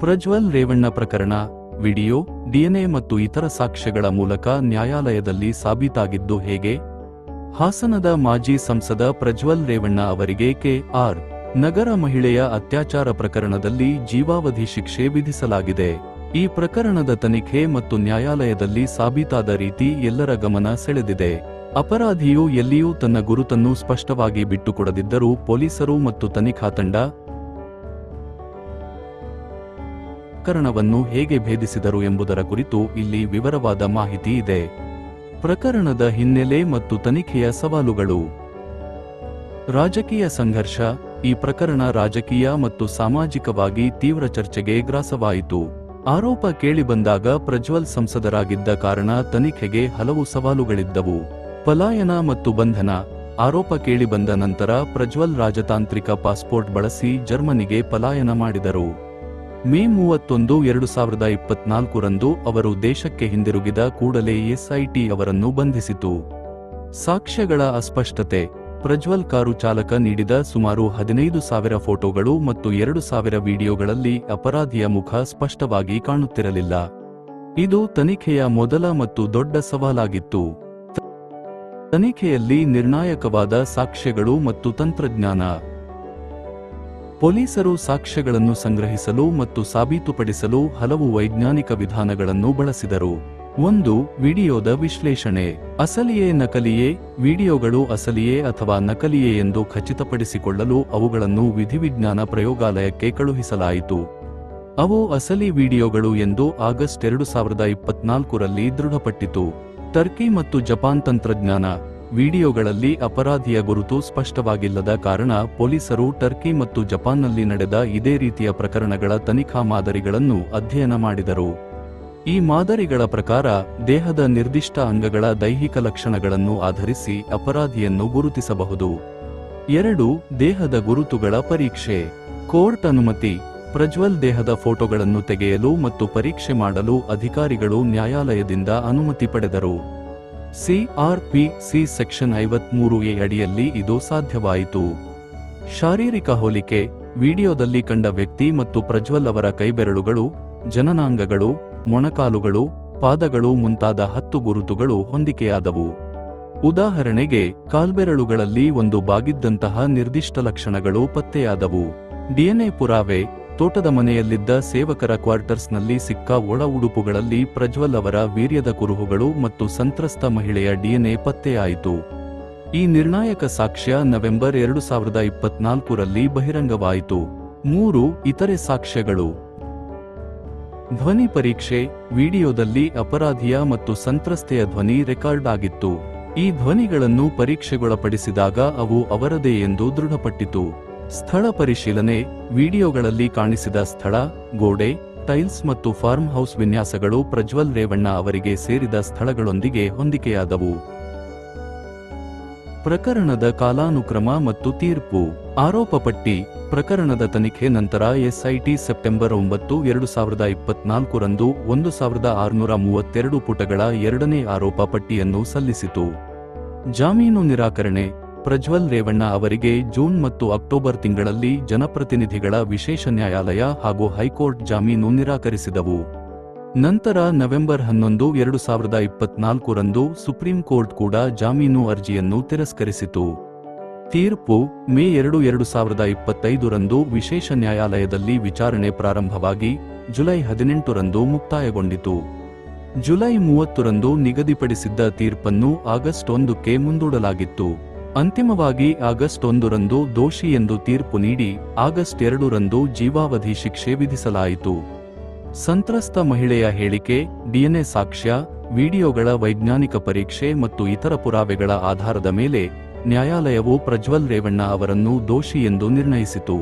ಪ್ರಜ್ವಲ್ ರೇವಣ್ಣ ಪ್ರಕರಣ, video, DNA ಮತ್ತು ಇತರ ಸಾಕ್ಷ್ಯಗಳ ಮೂಲಕ ನ್ಯಾಯಾಲಯದಲ್ಲಿ ಸಾಬೀತಾಗಿದ್ದು ಹೇಗೆ? ಹಾಸನದ ಮಾಜಿ ಸಂಸದ ಪ್ರಜ್ವಲ್ ರೇವಣ್ಣ ಅವರಿಗೆ ಕೆಆರ್ ನಗರ ಮಹಿಳೆಯ ಅತ್ಯಾಚಾರ ಪ್ರಕರಣದಲ್ಲಿ ಜೀವಾವಧಿ ಶಿಕ್ಷೆ ವಿಧಿಸಲಾಗಿದೆ. ಈ ಪ್ರಕರಣದ ತನಿಖೆ ಮತ್ತು ನ್ಯಾಯಾಲಯದಲ್ಲಿ ಸಾಬೀತಾದ ರೀತಿ ಎಲ್ಲರ ಗಮನ ಸೆಳೆದಿದೆ. ಅಪರಾಧಿಯು ಎಲ್ಲಿಯೂ ತನ್ನ ಗುರುತನ್ನು ಸ್ಪಷ್ಟವಾಗಿ ಬಿಟ್ಟುಕೊಡದಿದ್ದರೂ ಪೊಲೀಸರು ಮತ್ತು ತನಿಖಾ ತಂಡ ಪ್ರಕರಣವನ್ನು ಹೇಗೆ ಭೇದಿಸಿದರು ಎಂಬುದರ ಕುರಿತು ಇಲ್ಲಿ ವಿವರವಾದ ಮಾಹಿತಿ ಇದೆ. ಪ್ರಕರಣದ ಹಿನ್ನೆಲೆ ಮತ್ತು ತನಿಖೆಯ ಸವಾಲುಗಳು. ರಾಜಕೀಯ ಸಂಘರ್ಷ, ಈ ಪ್ರಕರಣ ರಾಜಕೀಯ ಮತ್ತು ಸಾಮಾಜಿಕವಾಗಿ ತೀವ್ರ ಚರ್ಚೆಗೆ ಗ್ರಾಸವಾಯಿತು. ಆರೋಪ ಕೇಳಿಬಂದಾಗ ಪ್ರಜ್ವಲ್ ಸಂಸದರಾಗಿದ್ದ ಕಾರಣ ತನಿಖೆಗೆ ಹಲವು ಸವಾಲುಗಳಿದ್ದವು. ಪಲಾಯನ ಮತ್ತು ಬಂಧನ, ಆರೋಪ ಕೇಳಿಬಂದ ನಂತರ ಪ್ರಜ್ವಲ್ ರಾಜತಾಂತ್ರಿಕ ಪಾಸ್ಪೋರ್ಟ್ ಬಳಸಿ ಜರ್ಮನಿಗೆ ಪಲಾಯನ ಮಾಡಿದರು. ಮೇ ಮೂವತ್ತೊಂದು, ಎರಡು ಸಾವಿರದ ಇಪ್ಪತ್ನಾಲ್ಕರಂದು ಅವರು ದೇಶಕ್ಕೆ ಹಿಂದಿರುಗಿದ ಕೂಡಲೇ ಎಸ್ಐಟಿ ಅವರನ್ನು ಬಂಧಿಸಿತು. ಸಾಕ್ಷ್ಯಗಳ ಅಸ್ಪಷ್ಟತೆ. ಪ್ರಜ್ವಲ್ ಕಾರು ಚಾಲಕ ನೀಡಿದ ಸುಮಾರು ಹದಿನೈದು ಸಾವಿರ ಫೋಟೋಗಳು ಮತ್ತು ಎರಡು ಸಾವಿರ ವಿಡಿಯೋಗಳಲ್ಲಿ ಅಪರಾಧಿಯ ಮುಖ ಸ್ಪಷ್ಟವಾಗಿ ಕಾಣುತ್ತಿರಲಿಲ್ಲ. ಇದು ತನಿಖೆಯ ಮೊದಲ ಮತ್ತು ದೊಡ್ಡ ಸವಾಲಾಗಿತ್ತು. ತನಿಖೆಯಲ್ಲಿ ನಿರ್ಣಾಯಕವಾದ ಸಾಕ್ಷ್ಯಗಳು ಮತ್ತು ತಂತ್ರಜ್ಞಾನ. ಪೊಲೀಸರು ಸಾಕ್ಷ್ಯಗಳನ್ನು ಸಂಗ್ರಹಿಸಲು ಮತ್ತು ಸಾಬೀತುಪಡಿಸಲು ಹಲವು ವೈಜ್ಞಾನಿಕ ವಿಧಾನಗಳನ್ನು ಬಳಸಿದರು. ಒಂದು, ವಿಡಿಯೋದ ವಿಶ್ಲೇಷಣೆ. ಅಸಲಿಯೇ ನಕಲಿಯೇ, ವಿಡಿಯೋಗಳು ಅಸಲಿಯೇ ಅಥವಾ ನಕಲಿಯೇ ಎಂದು ಖಚಿತಪಡಿಸಿಕೊಳ್ಳಲು ಅವುಗಳನ್ನು ವಿಧಿವಿಜ್ಞಾನ ಪ್ರಯೋಗಾಲಯಕ್ಕೆ ಕಳುಹಿಸಲಾಯಿತು. ಅವು ಅಸಲಿ ವಿಡಿಯೋಗಳು ಎಂದು ಆಗಸ್ಟ್ ಎರಡು ಸಾವಿರದ ಇಪ್ಪತ್ನಾಲ್ಕರಲ್ಲಿ ದೃಢಪಟ್ಟಿತು. ಟರ್ಕಿ ಮತ್ತು ಜಪಾನ್ ತಂತ್ರಜ್ಞಾನ. ವಿಡಿಯೋಗಳಲ್ಲಿ ಅಪರಾಧಿಯ ಗುರುತು ಸ್ಪಷ್ಟವಾಗಿಲ್ಲದ ಕಾರಣ ಪೊಲೀಸರು ಟರ್ಕಿ ಮತ್ತು ಜಪಾನ್ನಲ್ಲಿ ನಡೆದ ಇದೇ ರೀತಿಯ ಪ್ರಕರಣಗಳ ತನಿಖಾ ಮಾದರಿಗಳನ್ನು ಅಧ್ಯಯನ ಮಾಡಿದರು. ಈ ಮಾದರಿಗಳ ಪ್ರಕಾರ, ದೇಹದ ನಿರ್ದಿಷ್ಟ ಅಂಗಗಳ ದೈಹಿಕ ಲಕ್ಷಣಗಳನ್ನು ಆಧರಿಸಿ ಅಪರಾಧಿಯನ್ನು ಗುರುತಿಸಬಹುದು. ಎರಡು, ದೇಹದ ಗುರುತುಗಳ ಪರೀಕ್ಷೆ. ಕೋರ್ಟ್ ಅನುಮತಿ. ಪ್ರಜ್ವಲ್ ದೇಹದ ಫೋಟೋಗಳನ್ನು ತೆಗೆಯಲು ಮತ್ತು ಪರೀಕ್ಷೆ ಮಾಡಲು ಅಧಿಕಾರಿಗಳು ನ್ಯಾಯಾಲಯದಿಂದ ಅನುಮತಿ ಪಡೆದರು. ಸಿಆರ್ಪಿಸಿ ಸೆಕ್ಷನ್ ಐವತ್ಮೂರು ಎ ಅಡಿಯಲ್ಲಿ ಇದು ಸಾಧ್ಯವಾಯಿತು. ಶಾರೀರಿಕ ಹೋಲಿಕೆ, ವಿಡಿಯೋದಲ್ಲಿ ಕಂಡ ವ್ಯಕ್ತಿ ಮತ್ತು ಪ್ರಜ್ವಲ್ ಅವರ ಕೈಬೆರಳುಗಳು, ಜನನಾಂಗಗಳು, ಮೊಣಕಾಲುಗಳು, ಪಾದಗಳು ಮುಂತಾದ ಹತ್ತು ಗುರುತುಗಳು ಹೊಂದಿಕೆಯಾದವು. ಉದಾಹರಣೆಗೆ, ಕಾಲ್ಬೆರಳುಗಳಲ್ಲಿ ಒಂದು ಬಾಗಿದ್ದಂತಹ ನಿರ್ದಿಷ್ಟ ಲಕ್ಷಣಗಳು ಪತ್ತೆಯಾದವು. ಡಿಎನ್ಎ ಪುರಾವೆ ತೋಟದ ಮನೆಯಲ್ಲಿದ್ದ ಸೇವಕರ ಕ್ವಾರ್ಟರ್ಸ್ನಲ್ಲಿ ಸಿಕ್ಕ ಒಳ ಉಡುಪುಗಳಲ್ಲಿ ಪ್ರಜ್ವಲ್ ಅವರ ವೀರ್ಯದ ಕುರುಹುಗಳು ಮತ್ತು ಸಂತ್ರಸ್ತ ಮಹಿಳೆಯ ಡಿಎನ್ಎ ಪತ್ತೆಯಾಯಿತು. ಈ ನಿರ್ಣಾಯಕ ಸಾಕ್ಷ್ಯ ನವೆಂಬರ್ ಎರಡು ಸಾವಿರದ ಇಪ್ಪತ್ನಾಲ್ಕರಲ್ಲಿ ಬಹಿರಂಗವಾಯಿತು. ಮೂರು ಇತರೆ ಸಾಕ್ಷ್ಯಗಳು. ಧ್ವನಿ ಪರೀಕ್ಷೆ, ವಿಡಿಯೋದಲ್ಲಿ ಅಪರಾಧಿಯ ಮತ್ತು ಸಂತ್ರಸ್ತೆಯ ಧ್ವನಿ ರೆಕಾರ್ಡ್ ಆಗಿತ್ತು. ಈ ಧ್ವನಿಗಳನ್ನು ಪರೀಕ್ಷೆಗೊಳಪಡಿಸಿದಾಗ ಅವು ಅವರದೇ ಎಂದು ದೃಢಪಟ್ಟಿತು. ಸ್ಥಳ ಪರಿಶೀಲನೆ, ವಿಡಿಯೋಗಳಲ್ಲಿ ಕಾಣಿಸಿದ ಸ್ಥಳ, ಗೋಡೆ, ಟೈಲ್ಸ್ ಮತ್ತು ಫಾರ್ಮ್ ಹೌಸ್ ವಿನ್ಯಾಸಗಳು ಪ್ರಜ್ವಲ್ ರೇವಣ್ಣ ಅವರಿಗೆ ಸೇರಿದ ಸ್ಥಳಗಳೊಂದಿಗೆ ಹೊಂದಿಕೆಯಾದವು. ಪ್ರಕರಣದ ಕಾಲಾನುಕ್ರಮ ಮತ್ತು ತೀರ್ಪು. ಆರೋಪ ಪಟ್ಟಿ, ಪ್ರಕರಣದ ತನಿಖೆ ನಂತರ ಎಸ್ಐಟಿ ಸೆಪ್ಟೆಂಬರ್ ಒಂಬತ್ತು, ಎರಡು ಸಾವಿರದ ಇಪ್ಪತ್ನಾಲ್ಕರಂದು ಒಂದು ಸಾವಿರದ ಆರುನೂರ ಮೂವತ್ತೆರಡು ಪುಟಗಳ ಎರಡನೇ ಆರೋಪ ಪಟ್ಟಿಯನ್ನು ಸಲ್ಲಿಸಿತು. ಜಾಮೀನು ನಿರಾಕರಣೆ ಪ್ರಜ್ವಲ್ ರೇವಣ್ಣ ಅವರಿಗೆ ಜೂನ್ ಮತ್ತು ಅಕ್ಟೋಬರ್ ತಿಂಗಳಲ್ಲಿ ಜನಪ್ರತಿನಿಧಿಗಳ ವಿಶೇಷ ನ್ಯಾಯಾಲಯ ಹಾಗೂ ಹೈಕೋರ್ಟ್ ಜಾಮೀನು ನಿರಾಕರಿಸಿದವು. ನಂತರ ನವೆಂಬರ್ ಹನ್ನೊಂದು, ಎರಡು ಸಾವಿರದ ಇಪ್ಪತ್ನಾಲ್ಕರಂದು ಸುಪ್ರೀಂ ಕೋರ್ಟ್ ಕೂಡ ಜಾಮೀನು ಅರ್ಜಿಯನ್ನು ತಿರಸ್ಕರಿಸಿತು. ತೀರ್ಪು ಮೇ ಎರಡು ಎರಡು ಸಾವಿರದ ಇಪ್ಪತ್ತೈದರಂದು ವಿಶೇಷ ನ್ಯಾಯಾಲಯದಲ್ಲಿ ವಿಚಾರಣೆ ಪ್ರಾರಂಭವಾಗಿ ಜುಲೈ ಹದಿನೆಂಟರಂದು ಮುಕ್ತಾಯಗೊಂಡಿತು. ಜುಲೈ ಮೂವತ್ತರಂದು ನಿಗದಿಪಡಿಸಿದ್ದ ತೀರ್ಪನ್ನು ಆಗಸ್ಟ್ ಒಂದಕ್ಕೆ ಮುಂದೂಡಲಾಗಿತ್ತು. ಅಂತಿಮವಾಗಿ ಆಗಸ್ಟ್ ಒಂದರಂದು ದೋಷಿ ಎಂದು ತೀರ್ಪು ನೀಡಿ ಆಗಸ್ಟ್ ಎರಡರಂದು ಜೀವಾವಧಿ ಶಿಕ್ಷೆ ವಿಧಿಸಲಾಯಿತು. ಸಂತ್ರಸ್ತ ಮಹಿಳೆಯ ಹೇಳಿಕೆ, ಡಿಎನ್ಎ ಸಾಕ್ಷ್ಯ, ವಿಡಿಯೋಗಳ ವೈಜ್ಞಾನಿಕ ಪರೀಕ್ಷೆ ಮತ್ತು ಇತರ ಪುರಾವೆಗಳ ಆಧಾರದ ಮೇಲೆ ನ್ಯಾಯಾಲಯವು ಪ್ರಜ್ವಲ್ ರೇವಣ್ಣ ಅವರನ್ನು ದೋಷಿ ಎಂದು ನಿರ್ಣಯಿಸಿತು.